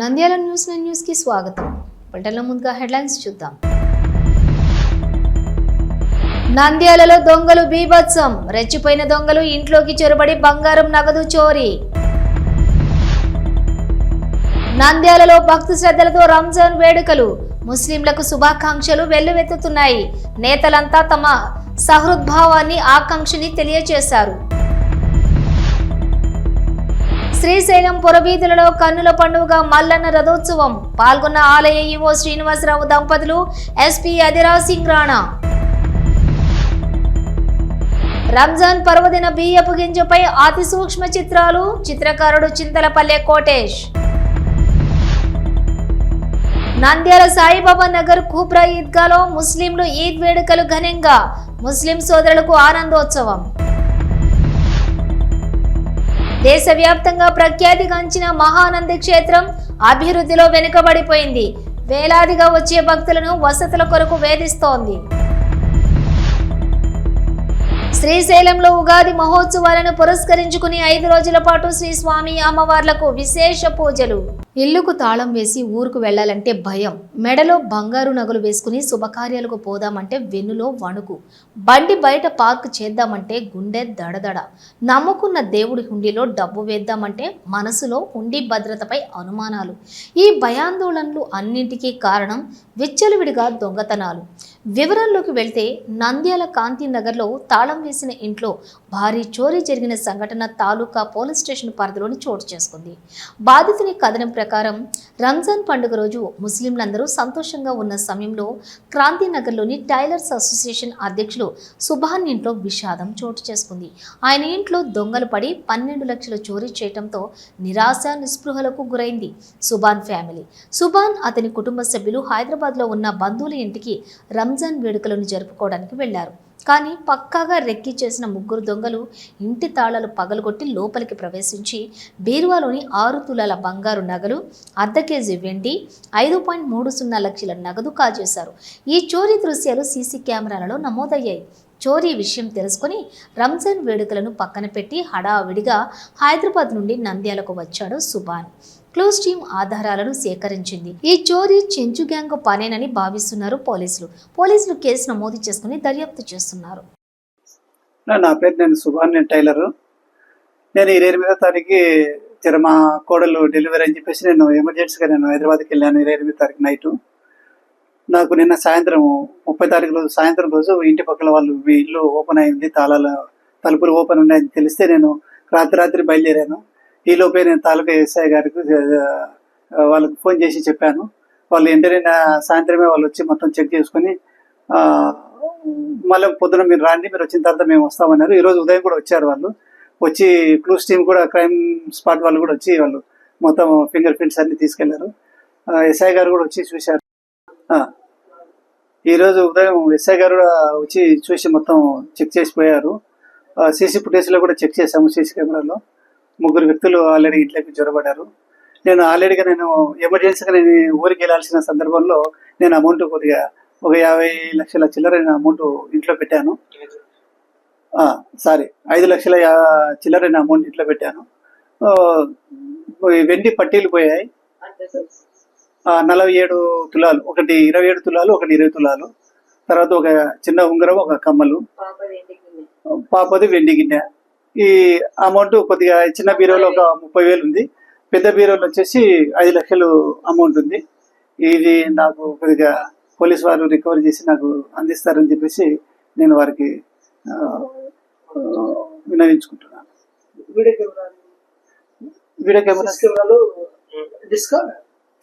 Nandyal news news న్యూస్కి స్వాగతం. పంటల ముందుగా హెడ్లైన్స్ చూద్దాం. నంద్యాలలో దొంగలు బీభత్సం. రెచ్చిపోయిన దొంగలు ఇంట్లోకి చొరబడి బంగారం నగదు చోరీ. నంద్యాలలో భక్తి శ్రద్ధలతో రంజాన్ వేడుకలు. ముస్లింలకు శుభాకాంక్షలు వెల్లువెత్తుతున్నాయి. నేతలంతా తమ సహృద్భావాన్ని ఆకాంక్షని తెలియజేశారు శ్రీశైలం పురవీధులలో కన్నుల పండుగ మల్లన్న రథోత్సవం. పాల్గొన్న ఆలయ ఈవో శ్రీనివాసరావు దంపతులు ఎస్పీ అధిరాజ్ సింగ్ రాణా. రంజాన్ పర్వదిన బియ్యపు గింజపై అతి సూక్ష్మ చిత్రాలు చిత్రకారుడు చింతలపల్లె కోటేష్. నంద్యాల సాయిబాబా నగర్ కూబ్రా ఈద్గాలో ముస్లింలు ఈద్ వేడుకలు ఘనంగా. ముస్లిం సోదరులకు ఆనందోత్సవం. దేశవ్యాప్తంగా ప్రఖ్యాతిగాంచిన మహానంది క్షేత్రం అభివృద్ధిలో వెనుకబడిపోయింది. వేలాదిగా వచ్చే భక్తులను వసతుల కొరకు వేధిస్తోంది. శ్రీశైలంలో ఉగాది మహోత్సవాలను పురస్కరించుకుని ఐదు రోజుల పాటు శ్రీ స్వామి అమ్మవార్లకు విశేష పూజలు. ఇల్లుకు తాళం వేసి ఊరుకు వెళ్ళాలంటే భయం. మెడలో బంగారు నగలు వేసుకుని శుభకార్యాలకు పోదామంటే వెన్నులో వణుకు. బండి బయట పార్క్ చేద్దామంటే గుండె దడదడ. నమ్ముకున్న దేవుడి హుండీలో డబ్బు వేద్దామంటే మనసులో హుండీ భద్రతపై అనుమానాలు. ఈ భయాందోళనలు అన్నింటికీ కారణం విచ్చలవిడిగా దొంగతనాలు. వివరాల్లోకి వెళ్తే నంద్యాల కాంతి నగర్లో తాళం వేసిన ఇంట్లో భారీ చోరీ జరిగిన సంఘటన తాలూకా పోలీస్ స్టేషన్ పరిధిలోని చోటు చేసుకుంది. బాధితుని కథనం ప్రకారం రంజాన్ పండుగ రోజు ముస్లింలందరూ సంతోషంగా ఉన్న సమయంలో క్రాంతినగర్లోని టైలర్స్ అసోసియేషన్ అధ్యక్షులు సుభాన్ ఇంట్లో విషాదం చోటు చేసుకుంది. ఆయన ఇంట్లో దొంగలు పడి పన్నెండు లక్షలు చోరీ చేయడంతో నిరాశ నిస్పృహలకు గురైంది సుభాన్ ఫ్యామిలీ. సుభాన్ అతని కుటుంబ సభ్యులు హైదరాబాద్లో ఉన్న బంధువుల ఇంటికి రంజాన్ వేడుకలను జరుపుకోవడానికి వెళ్ళారు. కానీ పక్కాగా రెక్కి చేసిన ముగ్గురు దొంగలు ఇంటి తాళాలు పగలగొట్టి లోపలికి ప్రవేశించి బీరువాలోని ఆరు తులాల బంగారు నగలు అర్ధ కేజీ వెండి ఐదు పాయింట్ మూడు సున్నా లక్షల నగదు కాజేశారు. ఈ చోరీ దృశ్యాలు సీసీ కెమెరాలలో నమోదయ్యాయి. చోరీ విషయం తెలుసుకుని రంజాన్ వేడుకలను పక్కన పెట్టి హడావిడిగా హైదరాబాద్ నుండి నంద్యాలకు వచ్చాడు సుభాన్. క్లోజ్ టీమ్ ఆధారాలను సేకరించింది. ఈ చోరీ చెంచు గ్యాంగ్ పనేనని భావిస్తున్నారు పోలీసులు. పోలీసులు కేసు నమోదు చేసుకుని దర్యాప్తు చేస్తున్నారు. నా- నా పేరు నేను సుభాన్ టైలర్. టైలరు నేను ఇరవై ఎనిమిదో తారీఖు జర మా కోడలు డెలివరీ అని చెప్పేసి నేను ఎమర్జెన్సీగా నేను హైదరాబాద్కి వెళ్ళాను ఇరవై ఎనిమిది తారీఖు నైటు. నాకు నిన్న సాయంత్రం ముప్పై తారీఖు రోజు సాయంత్రం రోజు ఇంటి పక్కల వాళ్ళు మీ ఇల్లు ఓపెన్ అయింది తాళాల తలుపులు ఓపెన్ ఉన్నాయని తెలిస్తే నేను రాత్రి రాత్రి బయలుదేరాను. ఈలోపే నేను తాలూకా ఎస్ఐ గారికి వాళ్ళకి ఫోన్ చేసి చెప్పాను. వాళ్ళు వెంటనే సాయంత్రమే వాళ్ళు వచ్చి మొత్తం చెక్ చేసుకొని మళ్ళీ పొద్దున మీరు రాండి మీరు వచ్చిన తర్వాత మేము వస్తామన్నారు. ఈరోజు ఉదయం కూడా వచ్చారు వాళ్ళు. వచ్చి క్లూస్ టీమ్ కూడా క్రైమ్ స్పాట్ వాళ్ళు కూడా వచ్చి వాళ్ళు మొత్తం ఫింగర్ ప్రింట్స్ అన్ని తీసుకెళ్ళారు. ఎస్ఐ గారు కూడా వచ్చి చూశారు. ఈరోజు ఉదయం ఎస్ఐ గారు కూడా వచ్చి చూసి మొత్తం చెక్ చేసిపోయారు సీసీ ఫుటేజ్లో కూడా చెక్ చేశాము సీసీ కెమెరాలో. ముగ్గురు వ్యక్తులు ఆల్రెడీ ఇంట్లోకి జ్వరపడ్డారు నేను ఆల్రెడీగా నేను ఎమర్జెన్సీగా నేను ఊరికి వెళ్ళాల్సిన సందర్భంలో నేను అమౌంట్ కొద్దిగా ఒక యాభై లక్షల చిల్లర నేను అమౌంట్ ఇంట్లో పెట్టాను. సారీ ఐదు లక్షల చిల్లర నేను అమౌంట్ ఇంట్లో పెట్టాను. వెండి పట్టీలు పోయాయి. నలభై ఏడు తులాలు ఒకటి ఇరవై ఏడు తులాలు ఒకటి ఇరవై తులాలు. తర్వాత ఒక చిన్న ఉంగరం ఒక కమ్మలు. పాపది వెండి గిన్నె. ఈ అమౌంట్ కొద్దిగా చిన్న బీరోలో ఒక ముప్పై వేలు ఉంది. పెద్ద బీరోలో వచ్చేసి ఐదు లక్షలు అమౌంట్ ఉంది. ఇది నాకు కొద్దిగా పోలీస్ వారు రికవర్ చేసి నాకు అందిస్తారని చెప్పేసి నేను వారికి విన్నవించుకుంటున్నాను. వీడియో కెమెరా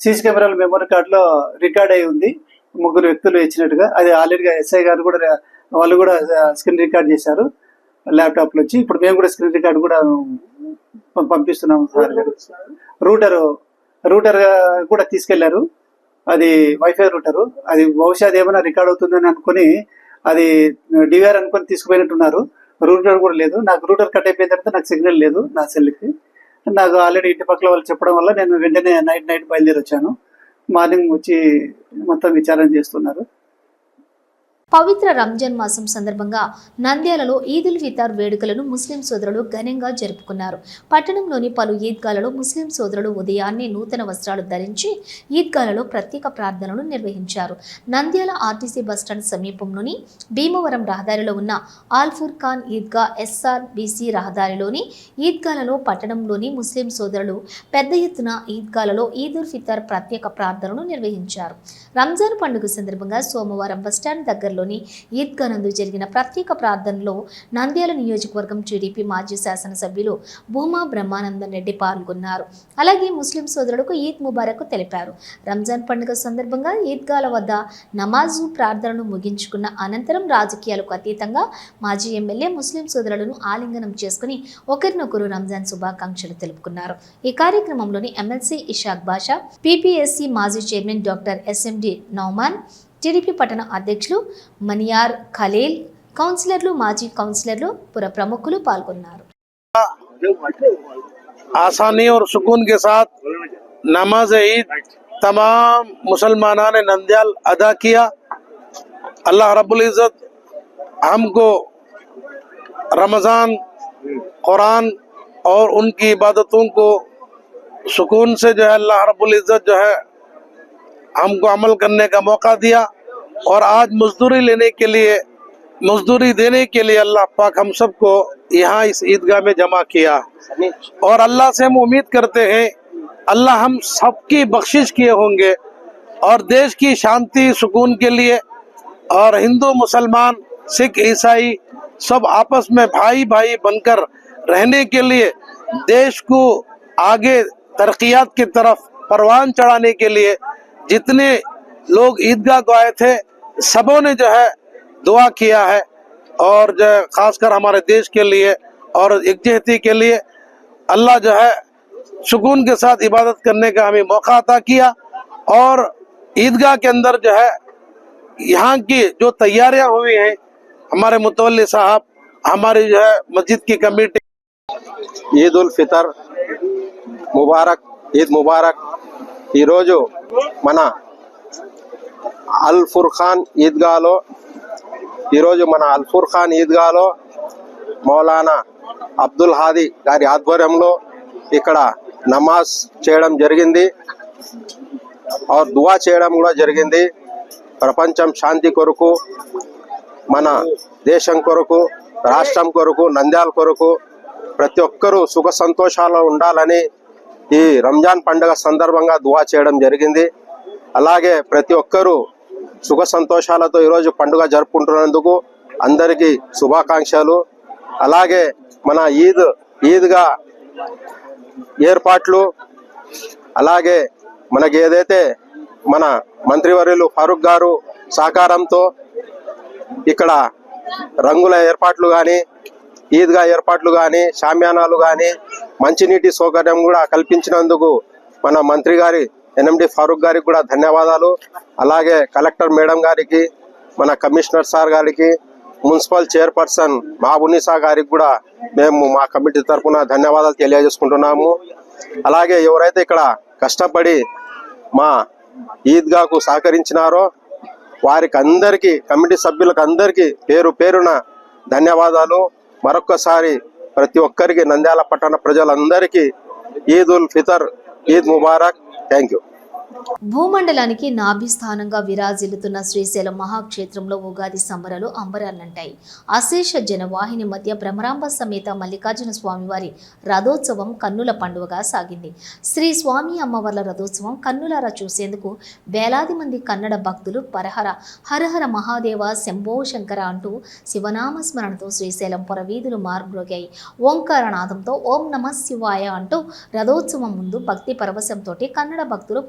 సీసీ కెమెరాల మెమరీ కార్డులో రికార్డ్ అయి ఉంది. ముగ్గురు వ్యక్తులు ఇచ్చినట్టుగా. అది ఆల్రెడీగా ఎస్ఐ గారు కూడా వాళ్ళు కూడా స్క్రీన్ రికార్డ్ చేశారు. ల్యాప్టాప్లో వచ్చి ఇప్పుడు మేము కూడా స్క్రీన్ రికార్డ్ కూడా పంపిస్తున్నాము సార్. గారు రూటర్ రూటర్ కూడా తీసుకెళ్ళారు. అది వైఫై రూటరు. అది బహుశా ఏమైనా రికార్డ్ అవుతుందని అనుకుని అది డివిఆర్ అనుకుని తీసుకుపోయినట్టున్నారు. రూటర్ కూడా లేదు. నాకు రూటర్ కట్ అయిపోయిన తర్వాత నాకు సిగ్నల్ లేదు నా సెల్కి. నాకు ఆల్రెడీ ఇంటి పక్కల వాళ్ళు చెప్పడం వల్ల నేను వెంటనే నైట్ నైట్ బయలుదేరి వచ్చాను. మార్నింగ్ వచ్చి మొత్తం విచారణ చేస్తున్నారు. పవిత్ర రంజాన్ మాసం సందర్భంగా నంద్యాలలో ఈదుల్ ఫితార్ వేడుకలను ముస్లిం సోదరులు ఘనంగా జరుపుకున్నారు. పట్టణంలోని పలు ఈద్గాలలో ముస్లిం సోదరులు ఉదయాన్నే నూతన వస్త్రాలు ధరించి ఈద్గాలలో ప్రత్యేక ప్రార్థనలు నిర్వహించారు. నంద్యాల ఆర్టీసీ బస్టాండ్ సమీపంలోని భీమవరం రహదారిలో ఉన్న ఆల్ఫూర్ ఖాన్ ఈద్గా ఎస్ఆర్ బీసీ రహదారిలోని ఈద్గాలలో పట్టణంలోని ముస్లిం సోదరులు పెద్ద ఎత్తున ఈద్గాలలో ఈదుల్ ఫితార్ ప్రత్యేక ప్రార్థనలు నిర్వహించారు. రంజాన్ పండుగ సందర్భంగా సోమవారం బస్టాండ్ దగ్గరలో దగ్గరలోని ఈద్గా నందు జరిగిన ప్రత్యేక ప్రార్థనలో నంద్యాల నియోజకవర్గం టీడీపీ మాజీ శాసనసభ్యులు భూమా బ్రహ్మానందన్ రెడ్డి పాల్గొన్నారు. అలాగే ముస్లిం సోదరులకు ఈద్ ముబారక్ తెలిపారు. రంజాన్ పండుగ సందర్భంగా ఈద్గాల వద్ద నమాజు ప్రార్థనలు ముగించుకున్న అనంతరం రాజకీయాలకు అతీతంగా మాజీ ఎమ్మెల్యే ముస్లిం సోదరులను ఆలింగనం చేసుకుని ఒకరినొకరు రంజాన్ శుభాకాంక్షలు తెలుపుకున్నారు. ఈ కార్యక్రమంలోని ఎమ్మెల్సీ ఇషాక్ బాషా పీపీఎస్సీ మాజీ chairman doctor SMD Nauman TDP పట్టణ అధ్యక్షులు మనియార్ ఖలీల్، కౌన్సిలర్లు، మాజీ కౌన్సిలర్లు، పుర ప్రముఖులు పాల్గొన్నారు. آسانی اور سکون کے ساتھ نماز عید تمام مسلمانہ نے نندیال ادا کیا اللہ رب العزت ہم کو رمضان قرآن اور ان کی عبادتوں کو سکون سے جو ہے اللہ رب العزت جو ہے ہم کو عمل کرنے کا موقع دیا اور آج مزدوری لینے کے لیے، مزدوری دینے کے لیے اللہ پاک ہم سب کو یہاں اس عیدگاہ میں جمع کیا۔ اور اللہ سے ہم امید کرتے ہیں، اللہ ہم سب کی بخشش کیے ہوں گے۔ اور دیش کی شانتی، سکون کے لیے۔ اور ہندو، مسلمان، سکھ، عیسائی سب آپس میں بھائی بھائی بن کر رہنے کے لیے، دیش کو آگے ترقیات کی طرف پروان چڑھانے کے لیے جتنے لوگ عیدگاہ کو آئے تھے سبوں نے جو ہے دعا کیا ہے اور جو ہے خاص کر ہمارے دیش کے لیے اور یکجہتی کے لیے اللہ جو ہے سکون کے ساتھ عبادت کرنے کا ہمیں موقع عطا کیا اور عیدگاہ کے اندر جو ہے یہاں کی جو تیاریاں ہوئی ہیں، ہمارے متولی صاحب، ہماری جو ہے مسجد کی کمیٹی، عید الفطر مبارک، عید مبارک ఈరోజు మన అల్ ఫుర్ఖాన్ ఈద్గాలో ఈరోజు మన అల్ ఫుర్ఖాన్ ఈద్గాలో మౌలానా అబ్దుల్ హాది గారి ఆధ్వర్యంలో ఇక్కడ నమాజ్ చేయడం జరిగింది. ఆర్ దువా చేయడం కూడా జరిగింది. ప్రపంచం శాంతి కొరకు మన దేశం కొరకు రాష్ట్రం కొరకు నంద్యాల కొరకు ప్రతి ఒక్కరూ సుఖ సంతోషాలు ఉండాలని ఈ రంజాన్ పండుగ సందర్భంగా దువా చేయడం జరిగింది. అలాగే ప్రతి ఒక్కరూ సుఖ సంతోషాలతో ఈరోజు పండుగ జరుపుకుంటున్నందుకు అందరికీ శుభాకాంక్షలు. అలాగే మన ఈద్ ఈద్గా ఏర్పాట్లు అలాగే మనకి ఏదైతే మన మంత్రివర్యులు ఫారూక్ గారు సహకారంతో ఇక్కడ రంగుల ఏర్పాట్లు కానీ ఈద్గా ఏర్పాట్లు కానీ షామ్యానాలు కానీ మంచినీటి సౌకర్యం కూడా కల్పించినందుకు మన మంత్రి గారి ఎన్ఎండి ఫారూక్ గారికి కూడా ధన్యవాదాలు. అలాగే కలెక్టర్ మేడం గారికి మన కమిషనర్ సార్ గారికి మున్సిపల్ చైర్పర్సన్ మహబునిసా గారికి కూడా మేము మా కమిటీ తరఫున ధన్యవాదాలు తెలియజేసుకుంటున్నాము. అలాగే ఎవరైతే ఇక్కడ కష్టపడి మా ఈద్గాకు సహకరించినారో వారికి అందరికీ కమిటీ సభ్యులకు అందరికీ పేరు పేరున ధన్యవాదాలు. మరొక్కసారి ప్రతి ఒక్కరికి నంద్యాల పట్టణ ప్రజలందరికీ ఈద్ ఉల్ ఫితర్ ఈద్ ముబారక్. தேங்க்யூ భూమండలానికి నాభిస్థానంగా విరాజిల్లుతున్న శ్రీశైలం మహాక్షేత్రంలో ఉగాది సంబరాలు అంబరాలంటాయి అశేష జనవాహిని మధ్య భ్రమరాంబ సమేత మల్లికార్జున స్వామివారి రథోత్సవం కన్నుల పండుగగా సాగింది. శ్రీ స్వామి అమ్మవార్ల రథోత్సవం కన్నులారా చూసేందుకు వేలాది మంది కన్నడ భక్తులు పరహర హరహర మహాదేవ శంభో శంకర అంటూ శివనామ స్మరణతో శ్రీశైలం పొరవీధులు మార్గ్రోగాయి ఓంకారనాథంతో ఓం నమ శివాయ అంటూ రథోత్సవం ముందు భక్తి పరవశంతో కన్నడ భక్తులు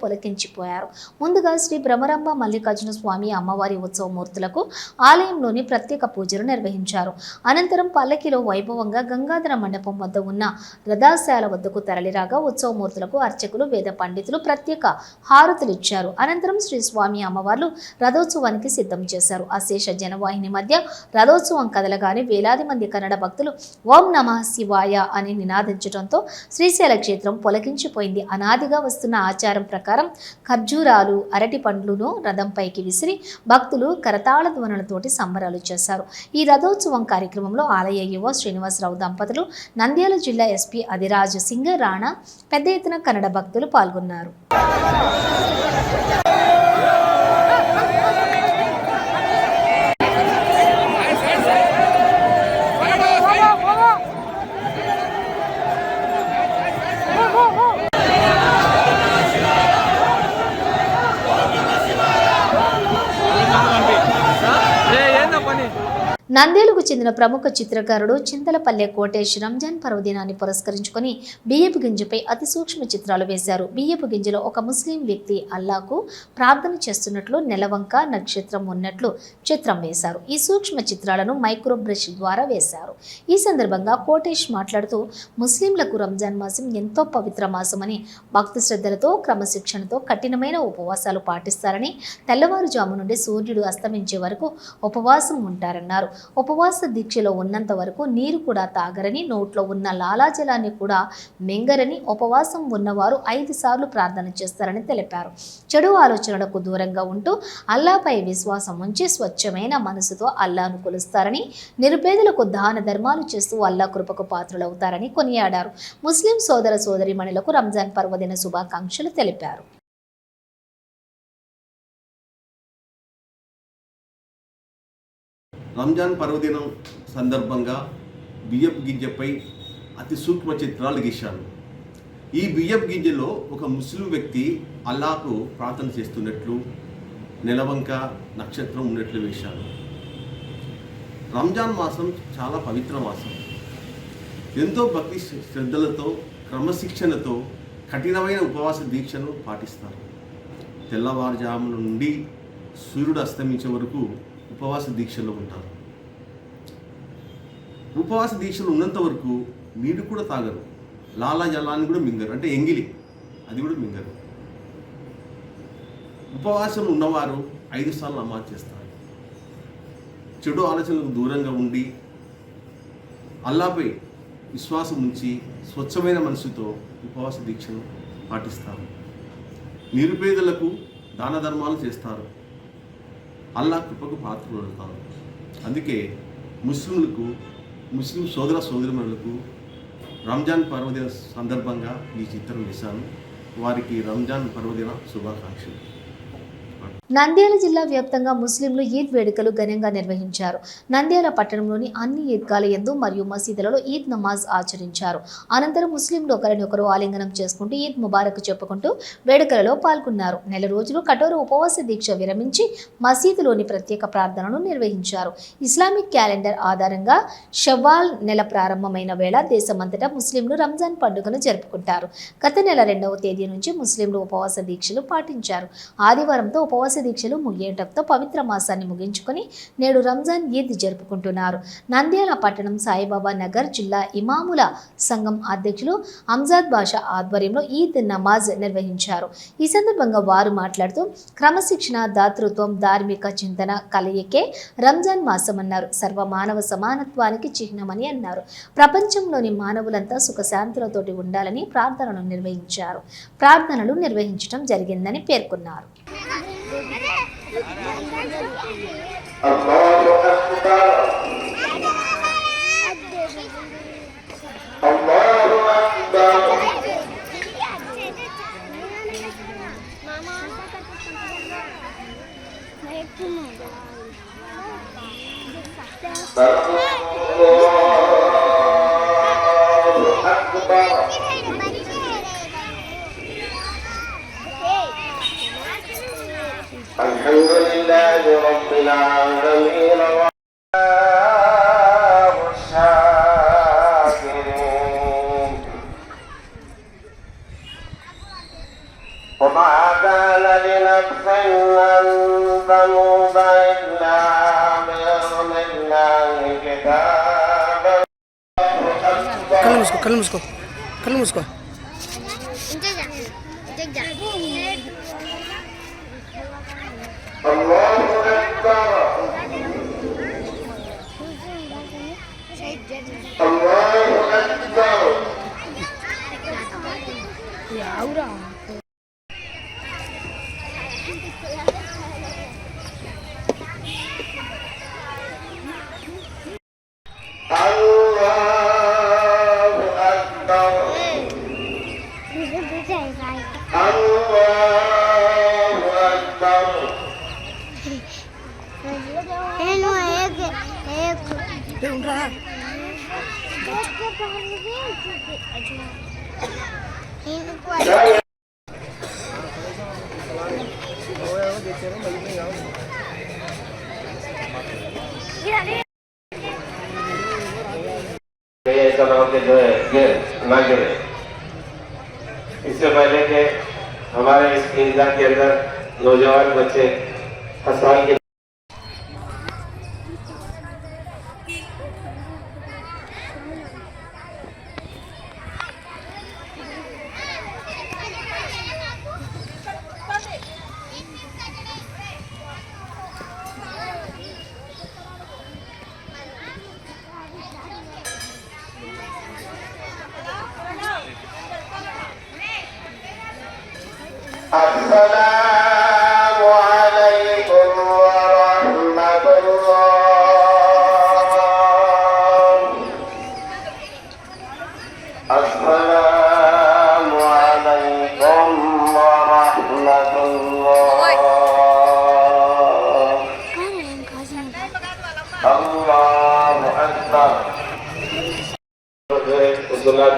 మర్చిపోయారు ముందుగా శ్రీ భ్రమరంభ మల్లికార్జున స్వామి అమ్మవారి ఉత్సవమూర్తులకు ఆలయంలోని ప్రత్యేక పూజలు నిర్వహించారు. అనంతరం పల్లకిలో వైభవంగా గంగాధర మండపం వద్ద ఉన్న రథాశాల వద్దకు తరలిరాగా ఉత్సవమూర్తులకు అర్చకులు వేద పండితులు ప్రత్యేక హారతులు ఇచ్చారు. అనంతరం శ్రీ స్వామి అమ్మవార్లు రథోత్సవానికి సిద్ధం చేశారు. అశేష జనవాహిని మధ్య రథోత్సవం కదలగానే వేలాది మంది కన్నడ భక్తులు ఓం నమ శివాయ అని నినాదించడంతో శ్రీశైల క్షేత్రం పొలకించిపోయింది. అనాదిగా వస్తున్న ఆచారం ప్రకారం ఖర్జూరాలు అరటి పండ్లను రథంపైకి విసిరి భక్తులు కరతాళ ధ్వనులతోటి సంబరాలు చేశారు. ఈ రథోత్సవం కార్యక్రమంలో ఆలయ యువ శ్రీనివాసరావు దంపతులు నంద్యాల జిల్లా ఎస్పీ అధిరాజ్ సింగ్ రాణా పెద్ద ఎత్తున కన్నడ భక్తులు పాల్గొన్నారు. నందేలుకు చెందిన ప్రముఖ చిత్రకారుడు చింతలపల్లె కోటేష్ రంజాన్ పర్వదినాన్ని పురస్కరించుకొని బియ్యపు గింజపై అతి సూక్ష్మ చిత్రాలు వేశారు. బియ్యపు గింజలో ఒక ముస్లిం వ్యక్తి అల్లాకు ప్రార్థన చేస్తున్నట్లు నెలవంక నక్షత్రం ఉన్నట్లు చిత్రం వేశారు. ఈ సూక్ష్మ చిత్రాలను మైక్రో బ్రష్ ద్వారా వేశారు. ఈ సందర్భంగా కోటేష్ మాట్లాడుతూ ముస్లింలకు రంజాన్ మాసం ఎంతో పవిత్ర మాసమని భక్తి శ్రద్ధలతో క్రమశిక్షణతో కఠినమైన ఉపవాసాలు పాటిస్తారని తెల్లవారుజాము నుండి సూర్యుడు అస్తమించే వరకు ఉపవాసం ఉంటారన్నారు. ఉపవాస దీక్షలో ఉన్నంత వరకు నీరు కూడా తాగరని నోట్లో ఉన్న లాలాజలాన్ని కూడా మింగరని ఉపవాసం ఉన్నవారు ఐదు సార్లు ప్రార్థన చేస్తారని తెలిపారు. చెడు ఆలోచనలకు దూరంగా ఉంటూ అల్లాపై విశ్వాసం ఉంచి స్వచ్ఛమైన మనసుతో అల్లాను కొలుస్తారని నిరుపేదలకు దాన ధర్మాలు చేస్తూ అల్లా కృపకు పాత్రులవుతారని కొనియాడారు. ముస్లిం సోదర సోదరిమణులకు రంజాన్ పర్వదిన శుభాకాంక్షలు తెలిపారు. రంజాన్ పర్వదినం సందర్భంగా బియ్యపు గింజపై అతి సూక్ష్మ చిత్రాలు గీశాను ఈ బియ్యపు గింజలో ఒక ముస్లిం వ్యక్తి అల్లాకు ప్రార్థన చేస్తున్నట్లు నెలవంక నక్షత్రం ఉన్నట్లు వేశాను రంజాన్ మాసం చాలా పవిత్ర మాసం. ఎంతో భక్తి శ్రద్ధలతో క్రమశిక్షణతో కఠినమైన ఉపవాస దీక్షను పాటిస్తారు. తెల్లవారుజాముల నుండి సూర్యుడు అస్తమించే వరకు ఉపవాస దీక్షలో ఉంటారు. ఉపవాస దీక్షలు ఉన్నంత వరకు నీరు కూడా తాగరు. లాలా జలాన్ని కూడా మింగరు. అంటే ఎంగిలి అది కూడా మింగరు. ఉపవాసం ఉన్నవారు ఐదు సార్లు నమాజ్ చేస్తారు. చెడు ఆలోచనలకు దూరంగా ఉండి అల్లాపై విశ్వాసం ఉంచి స్వచ్ఛమైన మనసుతో ఉపవాస దీక్షను పాటిస్తారు. నిరుపేదలకు దాన ధర్మాలు చేస్తారు. అల్లా కృపకు పాత్రలు అవుతారు అందుకే ముస్లింలకు ముస్లిం సోదర సోదరిమణులకు రంజాన్ పర్వదిన సందర్భంగా ఈ చిత్రం వేశాను. వారికి రంజాన్ పర్వదిన శుభాకాంక్షలు. నంద్యాల జిల్లా వ్యాప్తంగా ముస్లింలు ఈద్ వేడుకలు ఘనంగా నిర్వహించారు. నంద్యాల పట్టణంలోని అన్ని ఈద్గాల యందు మరియు మసీదులలో ఈద్ నమాజ్ ఆచరించారు. అనంతరం ముస్లింలు ఒకరినొకరు ఆలింగనం చేసుకుంటూ ఈద్ ముబారక్ చెప్పుకుంటూ వేడుకలలో పాల్గొన్నారు. నెల రోజులు కఠోర ఉపవాస దీక్ష విరమించి మసీదులోని ప్రత్యేక ప్రార్థనను నిర్వహించారు. ఇస్లామిక్ క్యాలెండర్ ఆధారంగా షవాల్ నెల ప్రారంభమైన వేళ దేశమంతటా ముస్లింలు రంజాన్ పండుగను జరుపుకుంటారు. గత నెల రెండవ తేదీ నుంచి ముస్లింలు ఉపవాస దీక్షలు పాటించారు. ఆదివారంతో ఉపవాస దీక్షలు ముగియటంతో పవిత్ర మాసాన్ని ముగించుకొని నేడు రంజాన్ ఈద్ జరుపుకుంటున్నారు. నంద్యాల పట్టణం సాయిబాబా నగర్ జిల్లా ఇమాముల సంఘం అధ్యక్షులు అంజాద్ బాషా ఆధ్వర్యంలో ఈద్ నమాజ్ నిర్వహించారు. ఈ సందర్భంగా వారు మాట్లాడుతూ క్రమశిక్షణ దాతృత్వం ధార్మిక చింతన కలయికే రంజాన్ మాసమన్నారు. సర్వ మానవ సమానత్వానికి చిహ్నమని అన్నారు. ప్రపంచంలోని మానవులంతా సుఖశాంతులతోటి ఉండాలని ప్రార్థనలు నిర్వహించారు. ప్రార్థనలు నిర్వహించడం జరిగిందని పేర్కొన్నారు. Allah لله رب العالمين وما كان لنفس أن تموت إلا بأذن الله كتابا كلم اسكو كلم اسكو كلم اسكو اس سے پہلے کہ ہمارے اس ایریا کے اندر نوجوان بچے ہسپتال کے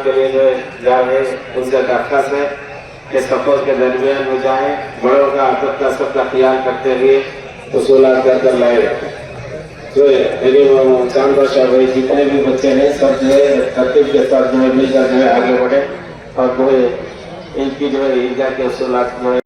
کے لیے جو جا رہے ان سے درخواست ہے۔ کہ سفر کے درمیان میں جائیں بڑوں کا سب کا سب کا خیال کرتے ہوئے اصولات کا کر لائے جو ہے چاند بادشاہ بھائی جتنے بھی بچے ہیں سب جو ہے ترتیب کے ساتھ جو ہے مل کر جو ہے آگے بڑھے اور جو ہے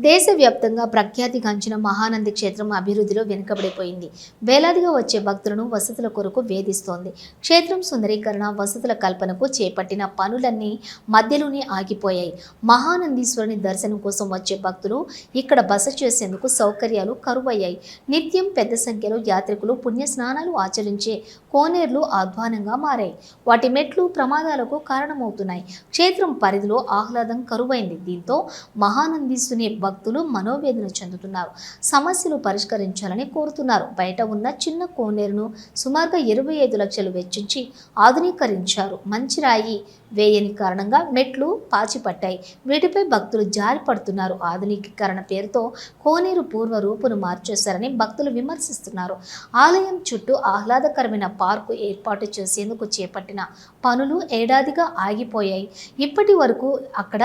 దేశవ్యాప్తంగా ప్రఖ్యాతిగాంచిన మహానంది క్షేత్రం అభివృద్ధిలో వెనుకబడిపోయింది. వేలాదిగా వచ్చే భక్తులను వసతుల కొరకు వేధిస్తోంది. క్షేత్రం సుందరీకరణ వసతుల కల్పనకు చేపట్టిన పనులన్నీ మధ్యలోనే ఆగిపోయాయి. మహానందీశ్వరుని దర్శనం కోసం వచ్చే భక్తులు ఇక్కడ బస చేసేందుకు సౌకర్యాలు కరువయ్యాయి. నిత్యం పెద్ద సంఖ్యలో యాత్రికులు పుణ్య స్నానాలు ఆచరించే కోనేర్లు ఆహ్వానంగా మారాయి. వాటి మెట్లు ప్రమాదాలకు కారణమవుతున్నాయి. క్షేత్రం పరిధిలో ఆహ్లాదం కరువైంది. దీంతో మహానందీస్తుని భక్తులు మనోవేదన చెందుతున్నారు. సమస్యలు పరిష్కరించాలని కోరుతున్నారు. బయట ఉన్న చిన్న కోనేరును సుమారుగా ఇరవై ఐదు లక్షలు వెచ్చించి ఆధునీకరించారు. మంచి రాయి వేయని కారణంగా మెట్లు పాచిపట్టాయి. వీటిపై భక్తులు జారి పడుతున్నారు. ఆధునికీకరణ పేరుతో కోనేరు పూర్వ రూపును మార్చేశారని భక్తులు విమర్శిస్తున్నారు. ఆలయం చుట్టూ ఆహ్లాదకరమైన పార్కు ఏర్పాటు చేసేందుకు చేపట్టిన పనులు ఏడాదిగా ఆగిపోయాయి. ఇప్పటి వరకు అక్కడ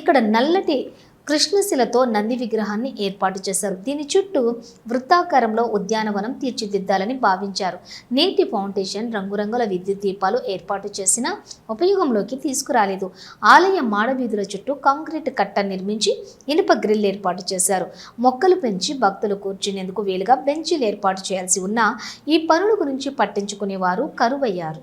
ఇక్కడ నల్లటి కృష్ణశిలతో నంది విగ్రహాన్ని ఏర్పాటు చేశారు. దీని చుట్టూ వృత్తాకారంలో ఉద్యానవనం తీర్చిదిద్దాలని భావించారు. నేటి ఫౌండేషన్ రంగురంగుల విద్యుత్ దీపాలు ఏర్పాటు చేసినా ఉపయోగంలోకి తీసుకురాలేదు. ఆలయ మాడవీధుల చుట్టూ కాంక్రీట్ కట్ట నిర్మించి ఇనుప గ్రిల్ ఏర్పాటు చేశారు. మొక్కలు పెంచి భక్తులు కూర్చునేందుకు వీలుగా బెంచీలు ఏర్పాటు చేయాల్సి ఉన్నా ఈ పనుల గురించి పట్టించుకునేవారు కరువయ్యారు.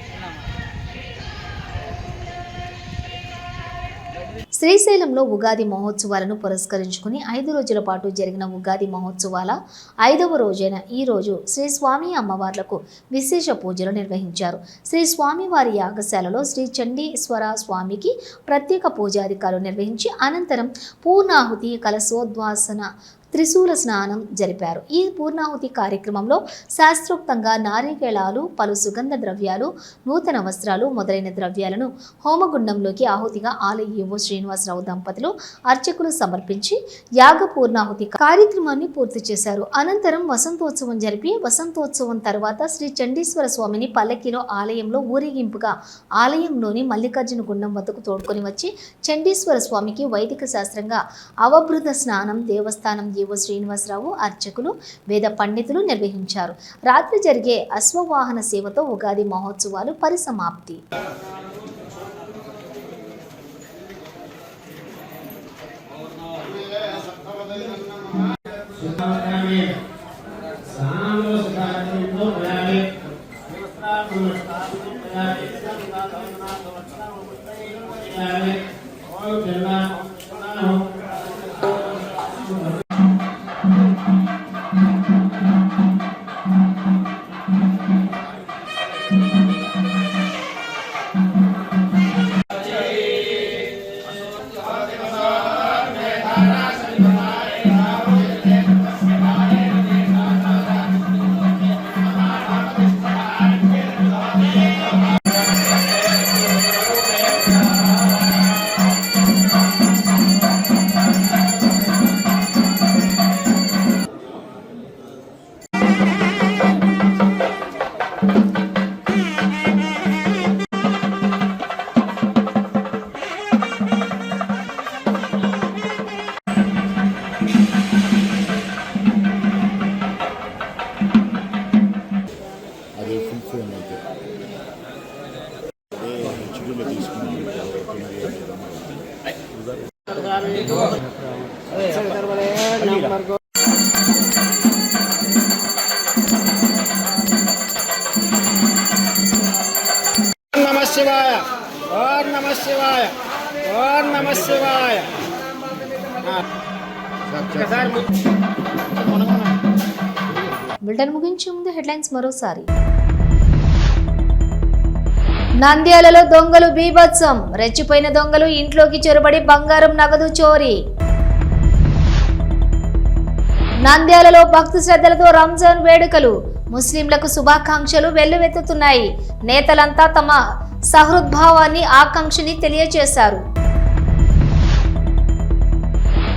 శ్రీశైలంలో ఉగాది మహోత్సవాలను పురస్కరించుకుని ఐదు రోజుల పాటు జరిగిన ఉగాది మహోత్సవాల ఐదవ రోజైన ఈ రోజు శ్రీ స్వామి అమ్మవార్లకు విశేష పూజలు నిర్వహించారు. శ్రీ స్వామివారి యాగశాలలో శ్రీ చండీశ్వర స్వామికి ప్రత్యేక పూజాధికారులు నిర్వహించి అనంతరం పూర్ణాహుతి కలశోద్వాసన త్రిశూల స్నానం జరిపారు. ఈ పూర్ణాహుతి కార్యక్రమంలో శాస్త్రోక్తంగా నారికేళాలు పలు సుగంధ ద్రవ్యాలు నూతన వస్త్రాలు మొదలైన ద్రవ్యాలను హోమగుండంలోకి ఆహుతిగా ఆలయ యువ శ్రీనివాసరావు దంపతులు అర్చకులు సమర్పించి యాగ పూర్ణాహుతి కార్యక్రమాన్ని పూర్తి చేశారు. అనంతరం వసంతోత్సవం జరిపి వసంతోత్సవం తర్వాత శ్రీ చండీశ్వర స్వామిని పల్లకిలో ఆలయంలో ఊరేగింపుగా ఆలయంలోని మల్లికార్జున గుండం వద్దకు తోడుకొని వచ్చి చండీశ్వర స్వామికి వైదిక శాస్త్రంగా అవభృత స్నానం దేవస్థానం ఈవో శ్రీనివాసరావు అర్చకులు వేద పండితులు నిర్వహించారు. రాత్రి జరిగే అశ్వవాహన సేవతో ఉగాది మహోత్సవాలు పరిసమాప్తి. ఓం నమ శివాయ. ఓం నమ శివాయ. బులెటిన్ ముగించే ముందు హెడ్లైన్స్ మరోసారి. నంద్యాలలో దొంగలు బీభత్సం. రెచ్చిపోయిన దొంగలు ఇంట్లోకి చొరబడి బంగారం నగదు చోరీ. నంద్యాలలో భక్తి శ్రద్ధలతో రంజాన్ వేడుకలు. ముస్లింలకు శుభాకాంక్షలు వెల్లువెత్తుతున్నాయి. నేతలంతా తమ సహృద్భావాన్ని ఆకాంక్షని తెలియజేశారు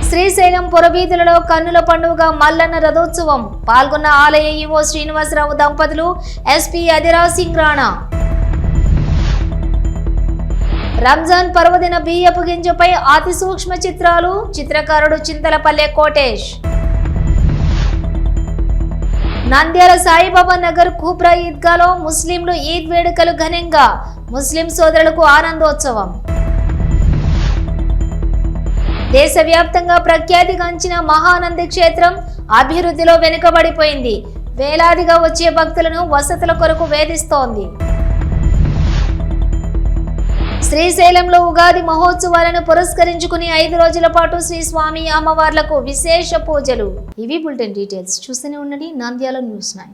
శ్రీశైలం పురవీధులలో కన్నుల పండుగ మల్లన్న రథోత్సవం. పాల్గొన్న ఆలయ ఈవో శ్రీనివాసరావు దంపతులు ఎస్పీ అదిరా సింగ్ రాణా. రంజాన్ పర్వదిన బియ్యపు గింజపై అతి సూక్ష్మ చిత్రాలు చిత్రకారుడు చింతలపల్లె కోటేష్. నంద్యాల సాయిబాబా నగర్ కూబ్రా ఈద్గాలో ముస్లింలు ఈద్ వేడుకలు ఘనంగా. ముస్లిం సోదరులకు ఆనందోత్సవం. దేశవ్యాప్తంగా ప్రఖ్యాతిగాంచిన మహానంది క్షేత్రం అభివృద్ధిలో వెనుకబడిపోయింది. వేలాదిగా వచ్చే భక్తులను వసతుల కొరకు వేధిస్తోంది. శ్రీశైలంలో ఉగాది మహోత్సవాలను పురస్కరించుకుని ఐదు రోజుల పాటు శ్రీ స్వామి అమ్మవార్లకు విశేష పూజలు. ఇవి బులెటిన్ డీటెయిల్స్. చూస్తూనే ఉండండి. Nandyal news nine.